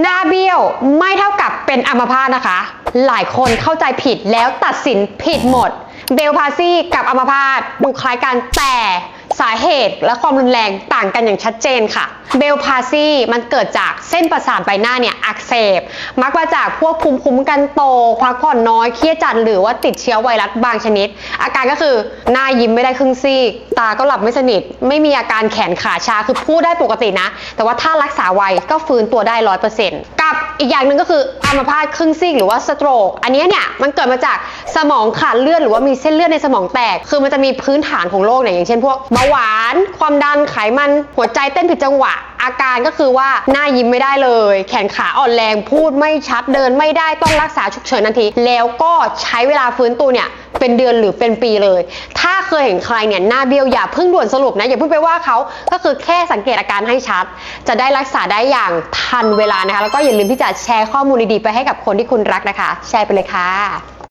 หน้าเบี้ยวไม่เท่ากับเป็นอัมพาตนะคะ หลายคนเข้าใจผิดแล้วตัดสินผิดหมด เบลพาซี่กับอัมพาตดูคล้ายกันแต่สาเหตุและความรุนแรงต่างกันอย่างชัดเจนค่ะ เบลพาซี่มันเกิดจากเส้นประสาทใบหน้าเนี่ยอักเสบ มักมาจากพวกภูมิคุ้มกันโตพักผ่อนน้อยเครียดจัดหรือว่าติดเชื้อไวรัสบางชนิด อาการก็คือหน้ายิ้มไม่ได้ครึ่งซีก ตาก็หลับไม่สนิท ไม่มีอาการแขนขาชาคือพูดได้ปกตินะ แต่ว่าถ้ารักษาไวก็ฟื้นตัวได้ร้อยเปอร์เซ็นต์กับ อีกอย่างหนึ่งก็คืออัมพาตครึ่งซีกหรือว่าสโตรก อันนี้เนี่ยมันเกิดมาจากสมองขาดเลือดหรือว่ามีเส้นเลือดในสมองแตก คือมันจะมีพื้นฐานของโรคเนี่ยอย่างเช่นพวกเบาหวาน ความดันไขมันหัวใจเต้นผิดจังหวะ อาการก็คือว่าหน้ายิ้มไม่ได้เลย แขนขาอ่อนแรงพูดไม่ชัดเดินไม่ได้ต้องรักษาฉุกเฉินทันที แล้วก็ใช้เวลาฟื้นตัวเนี่ย เป็นเดือนหรือเป็นปีเลย ถ้าเคยเห็นใครเนี่ยหน้าเบี้ยวอย่าเพิ่งด่วนสรุปนะอย่าเพิ่งไปว่าเขาก็คือแค่สังเกตอาการให้ชัด จะได้รักษาได้อย่างทันเวลานะคะ แล้วก็อย่าลืมที่จะแชร์ข้อมูลดีๆไปให้กับคนที่คุณรักนะคะ แชร์ไปเลยค่ะ